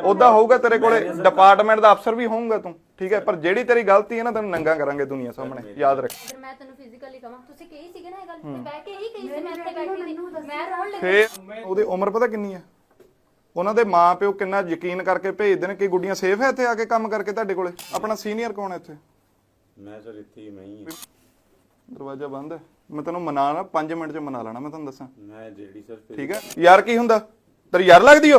ਉਹਦਾ ਹੋਊਗਾ ਤੇਰੇ ਕੋਲੇ ਡਿਪਾਰਟਮੈਂਟ ਦਾ ਅਫਸਰ ਵੀ ਹੋਊਗਾ ਤੂੰ ਠੀਕ ਹੈ? ਪਰ ਜਿਹੜੀ ਤੇਰੀ ਗਲਤੀ ਹੈ ਨਾ ਤੈਨੂੰ ਨੰਗਾ ਕਰਾਂਗੇ ਦੁਨੀਆ ਸਾਹਮਣੇ ਯਾਦ ਰੱਖ। ਮੈਂ ਤੈਨੂੰ ਫਿਜ਼ੀਕਲੀ ਕਹਾਂ ਤੁਸੀਂ ਕਹੀ ਸੀਗੇ ਨਾ ਇਹ ਗੱਲ ਤੇ ਬਹਿ ਕੇ ਹੀ ਕਹੀ ਸੀ ਮੈਂ ਇੱਥੇ ਬੈਠੀ ਸੀ। ਮੈਂ ਰੋਣ ਲੱਗੀ। ਫੇਰ ਉਹਦੀ ਉਮਰ ਪਤਾ ਕਿੰਨੀ ਹੈ ਉਹਨਾਂ ਦੇ ਮਾਪਿਓ ਕਿੰਨਾ ਯਕੀਨ ਕਰਕੇ ਭੇਜਦੇ ਨੇ ਕਿ ਗੁੱਡੀਆਂ ਸੇਫ ਹੈ ਇੱਥੇ ਆ ਕੇ ਕੰਮ ਕਰਕੇ ਤੁਹਾਡੇ ਕੋਲੇ? ਆਪਣਾ ਸੀਨੀਅਰ ਕੌਣ ਹੈ ਇੱਥੇ? ਮੈਂ ਸਰ ਇੱਥੇ ਹੀ ਮੈਂ ਹੀ ਹਾਂ। ਦਰਵਾਜ਼ਾ ਬੰਦ ਹੈ। ਮੈਂ ਤੈਨੂੰ ਮਨਾ ਨਾ 5 ਮਿੰਟ ਚ ਮਨਾ ਲੈਣਾ ਮੈਂ ਤੁਹਾਨੂੰ ਦੱਸਾਂ। ਮੈਂ ਜਿਹੜੀ ਸਰ ਠੀਕ ਹੈ? ਯਾਰ ਕੀ ਹੁੰਦਾ? ਤੇਰੀ ਯਾਰ ਲੱਗਦੀ ਓ?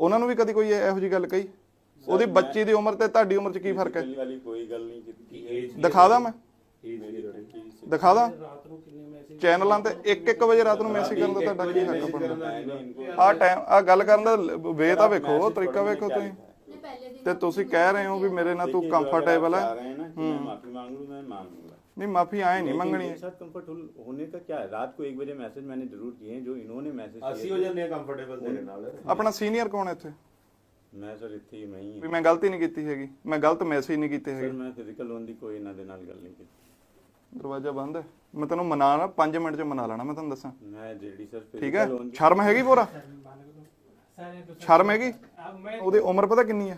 ਉਹਨਾਂ ਨੂੰ ਵੀ ਕਦੀ ਕੋਈ ਇਹੋ ਜੀ ਗੱਲ ਕਹੀ? ਉਹਦੀ ਬੱਚੀ ਦੀ ਉਮਰ ਤੇ ਤੁਹਾਡੀ ਉਮਰ 'ਚ ਕੀ ਫ਼ਰਕ ਹੈ? ਪਹਿਲੀ ਵਾਲੀ ਕੋਈ ਗੱਲ ਨਹੀਂ ਕੀਤੀ। ਏਜ ਦਿਖਾ ਦਾਂ ਮੈਂ? ਦਿਖਾ ਦਾਂ? ਚੈਨਲਾਂ ਤੇ 1-1 ਵਜੇ ਰਾਤ ਨੂੰ ਮੈਸੇਜ ਕਰਨ ਦਾ ਤੁਹਾਡਾ ਕੀ ਹੱਕ ਬਣਦਾ ਆ ਟਾਈਮ ਆ ਗੱਲ ਕਰਨ ਦਾ ਵੇ ਤਾਂ ਵੇਖੋ ਤਰੀਕਾ ਵੇਖੋ ਤੁਸੀਂ। ਤੇ ਤੁਸੀਂ ਕਹਿ ਰਹੇ ਹੋ ਵੀ ਮੇਰੇ ਨਾਲ ਤੂੰ ਕੰਫਰਟੇਬਲ ਹੈ। ਮੈਂ ਮਾਫੀ ਮੰਗ ਮੈਂ ਮੰਗ मांग लूं मैं मांग लूंगा ਨਹੀਂ ਮਾਫੀ ਆਏ ਨਹੀਂ लेकिन ਮੰਗਣੀ मेरे साथ कंफर्टेबल होने का क्या है रात को एक बजे मैसेज मैंने जरूर किए हैं जो इन्होंने मैसेज ਅਸੀਂ ਹੋ ਜਾਂਦੇ ਆ ਕੰਫਰਟੇਬਲ ਤੇਰੇ ਨਾਲ ਆਪਣਾ ਸੀਨੀਅਰ ਕੌਣ ਹੈ ਇੱਥੇ मैं सर इतने ही मैं ही ਵੀ ਮੈਂ ਗਲਤੀ ਨਹੀਂ ਕੀਤੀ ਹੈਗੀ ਮੈਂ ਗਲਤ ਮੈਸੇਜ ਨਹੀਂ ਕੀਤੇ सर ਹੈਗੇ मैं फिजिकल लोन दी कोई ना दे नाल गल नहीं की ਦਰਵਾਜ਼ਾ ਬੰਦ ਹੈ ਮੈਂ ਤੈਨੂੰ ਮਨਾ ਨਾ 5 ਮਿੰਟ 'ਚ ਮਨਾ ਲੈਣਾ ਮੈਂ ਤੁਹਾਨੂੰ ਦੱਸਾਂ मैं जेडी सर ਠੀਕ ਹੈ फिजिकल लोन ਸ਼ਰਮ ਹੈਗੀ ਪੂਰਾ ਸ਼ਰਮ ਹੈਗੀ ਉਹਦੀ ਉਮਰ ਪਤਾ ਕਿੰਨੀ ਹੈ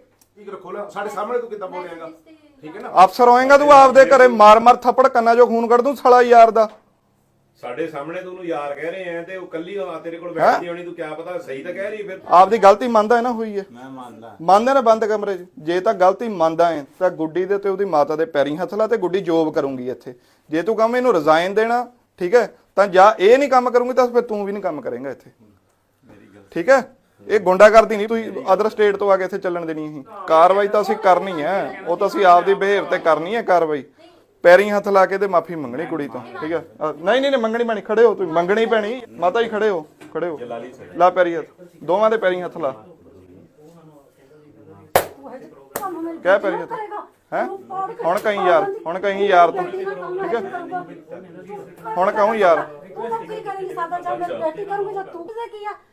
ਠੀਕ ਰੱਖੋ ਸਾਡੇ ਸਾਹਮਣੇ ਤੂੰ ਕਿੱਦਾਂ ਬੋਲੇਗਾ ਠੀਕ ਹੈ ਨਾ? ਅਫਸਰ ਹੋਏਗਾ ਤੂੰ ਆਪਦੇ ਘਰੇ ਮਾਰ ਮਾਰ ਥੱਪੜ ਕੰਨਾਂ ਚੋਂ ਖੂਨ ਕੱਢ ਦੂੰ ਸਾਲਾ ਯਾਰ ਦਾ। ਸਾਡੇ ਸਾਹਮਣੇ ਤੂੰ ਉਹਨੂੰ ਯਾਰ ਕਹਿ ਰਹੇ ਆ ਤੇ ਉਹ ਕੱਲੀ ਆ ਤੇਰੇ ਕੋਲ ਬੈਠਦੀ ਹੋਣੀ ਤੂੰ ਕਿਆ ਪਤਾ ਸਹੀ ਤਾਂ ਕਹਿ ਰਹੀ ਫਿਰ। ਆਪਦੀ ਗਲਤੀ ਮੰਨਦਾ ਹੈ ਨਾ ਹੋਈ ਹੈ। ਮੈਂ ਮੰਨਦਾ। ਮੰਨਦੇ ਨਾ ਬੰਦ ਕਮਰੇ 'ਚ। ਜੇ ਤਾਂ ਗਲਤੀ ਮੰਨਦਾ ਹੈ ਤਾਂ ਗੁੱਡੀ ਦੇ ਤੇ ਉਹਦੀ ਮਾਤਾ ਦੇ ਪੈਰੀਂ ਹੱਥ ਲਾ ਤੇ ਗੁੱਡੀ ਜੋਬ ਕਰੂੰਗੀ ਇੱਥੇ। ਜੇ ਤੂੰ ਕਹਵੇਂ ਇਹਨੂੰ ਰਿਜ਼ਾਈਨ ਦੇਣਾ ਠੀਕ ਹੈ ਤਾਂ ਜਾਂ ਇਹ ਨਹੀਂ ਕੰਮ ਕਰੂੰਗੀ ਤਾਂ ਫਿਰ ਤੂੰ ਵੀ ਨਹੀਂ ਕੰਮ ਕਰੇਂਗਾ ਇੱਥੇ। ਠੀਕ ਹੈ? ਇਹ ਗੁੰਡਾਗਰਦੀ ਨਹੀਂ ਤੁਸੀਂ ਅਦਰ ਸਟੇਟ ਤੋਂ ਆ ਕੇ ਇੱਥੇ ਚੱਲਣ ਦੇਣੀ ਹੈ ਕਾਰਵਾਈ ਤਾਂ ਅਸੀਂ ਕਰਨੀ ਹੈ ਉਹ ਤਾਂ ਅਸੀਂ ਆਪਦੀ ਬਿਹੇਵ ਤੇ ਕਰਨੀ ਹੈ ਕਾਰਵਾਈ। ਪੈਰੀਂ ਹੱਥ ਲਾ ਕੇ ਤੇ ਮਾਫੀ ਮੰਗਣੀ ਕੁੜੀ ਤੋਂ ਠੀਕ ਹੈ? ਅ, ਨਹੀਂ ਨਹੀਂ ਨਹੀਂ ਮੰਗਣੀ ਪੈਣੀ ਖੜੇ ਹੋ ਤੁਸੀਂ ਮੰਗਣੀ ਪੈਣੀ। ਮਾਤਾ ਜੀ ਖੜੇ ਹੋ ਖੜੇ ਹੋ। ਲਾ ਪੈਰੀ ਹੱਥ ਦੋਵਾਂ ਦੇ ਪੈਰੀ ਹੱਥ ਲਾ। ਕਹਿ ਪੈਰੀ ਹੱਥ। ਹੈ? ਹੁਣ ਕਹੀਂ ਯਾਰ ਹੁਣ ਕਹੀਂ ਯਾਰ ਤੂੰ ਠੀਕ ਹੈ? ਹੁਣ ਕਹੂੰ ਯਾਰ। ਤੂੰ ਤਾਂ ਕਰੇਂਗੀ ਸਾਡਾ ਚੱਲ ਮੇਰੀ ਬੇਟੀ ਕਰੂੰਗੀ ਤਾਂ ਤੂੰ ਕਿਹਦੇ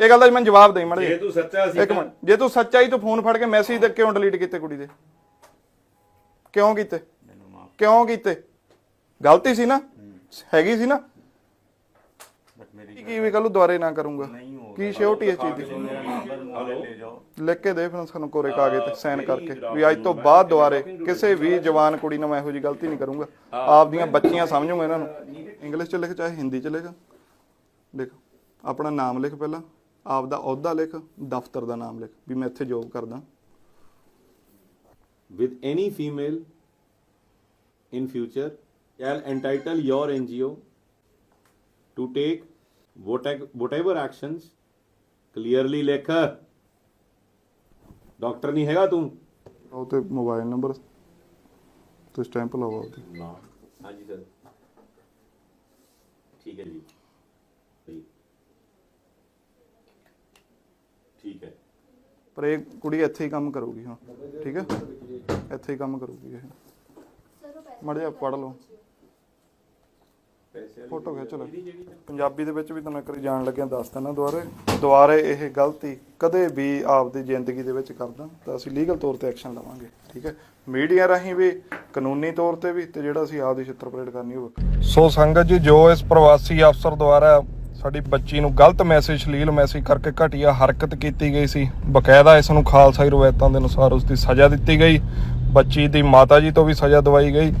ਇਹ ਗੱਲ ਦਾ ਮੈਨੂੰ ਜਵਾਬ ਦੇ ਮੜ ਜੇ ਤੂੰ ਸੱਚਾ ਸੀ ਇੱਕ ਮਿੰਟ। ਜੇ ਤੂੰ ਸੱਚਾ ਹੀ ਤੂੰ ਫੋਨ ਫੜ ਕੇ ਮੈਸੇਜ ਤੇ ਕਿਉਂ ਡਿਲੀਟ ਕੀਤੇ ਕੁੜੀ ਦੇ? ਕਿਉਂ ਕੀਤੇ? ਕਿਉਂ ਕੀਤੇ? ਗਲਤੀ ਸੀ ਨਾ? ਹੈਗੀ ਸੀ ਨਾ? ਕੀ ਵੀ ਕੱਲ ਦੁਬਾਰੇ ਨਾ ਕਰੂੰਗਾ। ਕੀ ਸ਼ਿਓਰਟੀ ਇਸ ਚੀਜ਼ ਦੀ? ਲਿਖ ਕੇ ਦੇ ਫਿਰ ਸਾਨੂੰ ਕੋਰੇ ਕਾਗਜ਼ ਤੇ ਸਾਈਨ ਕਰਕੇ। ਵੀ ਅੱਜ ਤੋਂ ਬਾਅਦ ਦੁਬਾਰੇ ਕਿਸੇ ਵੀ ਜਵਾਨ ਕੁੜੀ ਨਾਲ ਮੈਂ ਇਹੋ ਜੀ ਗਲਤੀ ਨਹੀਂ ਕਰੂੰਗਾ। ਆਪਦੀਆਂ ਬੱਚੀਆਂ ਸਮਝੂਗਾ ਇਹਨਾਂ ਨੂੰ। ਇੰਗਲਿਸ਼ ਚ ਲਿਖ ਚਾਹੇ ਹਿੰਦੀ ਚ ਲਿਖ। ਲਿਖ ਆਪਣਾ ਨਾਮ ਲਿਖ ਪਹਿਲਾਂ। ਆਪ ਦਾ ਅਹੁਦਾ ਲਿਖ ਦਫ਼ਤਰ ਦਾ ਨਾਮ ਲਿਖ ਵੀ ਮੈਂ ਇੱਥੇ ਜੋਬ ਕਰਦਾ with any female in future shall entitle your NGO to take whate- whatever actions clearly ਲਿਖ ਡਾਕਟਰ ਨਹੀਂ ਹੈਗਾ ਤੂੰ ਉਹ ਤੇ ਮੋਬਾਈਲ ਨੰਬਰ ਤੇ ਸਟੈਂਪ ਆਪਦੀ ਨਾ ਹਾਂਜੀ ਸਰ ਠੀਕ ਹੈ ਜੀ ਸਹੀ ਠੀਕ ਹੈ। ਪਰ ਇਹ ਕੁੜੀ ਇੱਥੇ ਹੀ ਕੰਮ ਕਰੂਗੀ ਹੁਣ ਠੀਕ ਹੈ? ਇੱਥੇ ਹੀ ਕੰਮ ਕਰੂਗੀ ਇਹ। ਮੜ ਜਾ ਪੜ ਲਓ। ਫੋਟੋ ਖਿੱਚ ਲਓ ਪੰਜਾਬੀ ਦੇ ਵਿੱਚ ਵੀ ਤੁਹਾਨੂੰ ਇੱਕ ਵਾਰੀ ਜਾਣ ਲੱਗਿਆ ਦੱਸ ਦਿੰਦਾ ਦੁਬਾਰੇ। ਦੁਬਾਰੇ ਇਹ ਗਲਤੀ ਕਦੇ ਵੀ ਆਪਦੀ ਜ਼ਿੰਦਗੀ ਦੇ ਵਿੱਚ ਕਰਦਾ ਤਾਂ ਅਸੀਂ ਲੀਗਲ ਤੌਰ ਤੇ ਐਕਸ਼ਨ ਲਵਾਂਗੇ ਠੀਕ ਹੈ? ਮੀਡੀਆ ਰਾਹੀਂ ਵੀ ਕਾਨੂੰਨੀ ਤੌਰ ਤੇ ਵੀ ਤੇ ਜਿਹੜਾ ਅਸੀਂ ਆਪਦੀ ਛਿੱਤਰ ਪਰੇਡ ਕਰਨੀ ਹੋਵੇ। ਸੋ ਸੰਗਤ ਜੀ ਜੋ ਇਸ ਪ੍ਰਵਾਸੀ ਅਫਸਰ ਦੁਆਰਾ ਸਾਡੀ ਬੱਚੀ ਨੂੰ ਗਲਤ ਮੈਸੇਜ ਸ਼ਲੀਲ ਮੈਸੇਜ ਕਰਕੇ ਘਟੀਆ ਹਰਕਤ ਕੀਤੀ ਗਈ ਸੀ। ਬਕਾਇਦਾ ਇਸ ਨੂੰ ਖਾਲਸਾਈ ਰਵਾਇਤਾਂ ਦੇ ਅਨੁਸਾਰ ਉਸ ਦੀ ਸਜ਼ਾ ਦਿੱਤੀ ਗਈ। ਬੱਚੀ ਦੀ ਮਾਤਾ ਜੀ ਤੋਂ ਵੀ ਸਜ਼ਾ ਦਵਾਈ ਗਈ।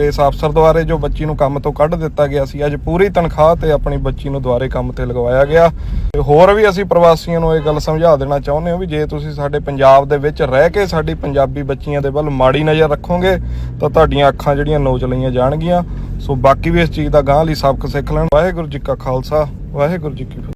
ਤੇ ਇਸ ਅਫਸਰ ਦੁਆਰੇ ਜੋ ਬੱਚੀ ਨੂੰ ਕੰਮ ਤੋਂ ਕੱਢ ਦਿੱਤਾ ਗਿਆ ਸੀ, ਅੱਜ ਪੂਰੀ ਤਨਖਾਹ ਤੇ ਆਪਣੀ ਬੱਚੀ ਨੂੰ ਦੁਆਰੇ ਕੰਮ ਤੇ ਲਗਵਾਇਆ ਗਿਆ। ਤੇ ਹੋਰ ਵੀ ਅਸੀਂ ਪ੍ਰਵਾਸੀਆਂ ਨੂੰ ਇਹ ਗੱਲ ਸਮਝਾ ਦੇਣਾ ਚਾਹੁੰਦੇ ਹਾਂ ਵੀ ਜੇ ਤੁਸੀਂ ਸਾਡੇ ਪੰਜਾਬ ਦੇ ਵਿੱਚ ਰਹਿ ਕੇ ਸਾਡੀ ਪੰਜਾਬੀ ਬੱਚੀਆਂ ਦੇ ਵੱਲ ਮਾੜੀ ਨਜ਼ਰ ਰੱਖੋਗੇ, ਤਾਂ ਤੁਹਾਡੀਆਂ ਅੱਖਾਂ ਜਿਹੜੀਆਂ ਨੋਚ ਲਈਆਂ ਜਾਣਗੀਆਂ। ਸੋ ਬਾਕੀ ਵੀ ਇਸ ਚੀਜ਼ ਦਾ ਗਾਂਹ ਲਈ ਸਬਕ ਸਿੱਖ ਲੈਣ। ਵਾਹਿਗੁਰੂ ਜੀ ਕਾ ਖਾਲਸਾ, ਵਾਹਿਗੁਰੂ ਜੀ ਕੀ ਫਤਿਹ।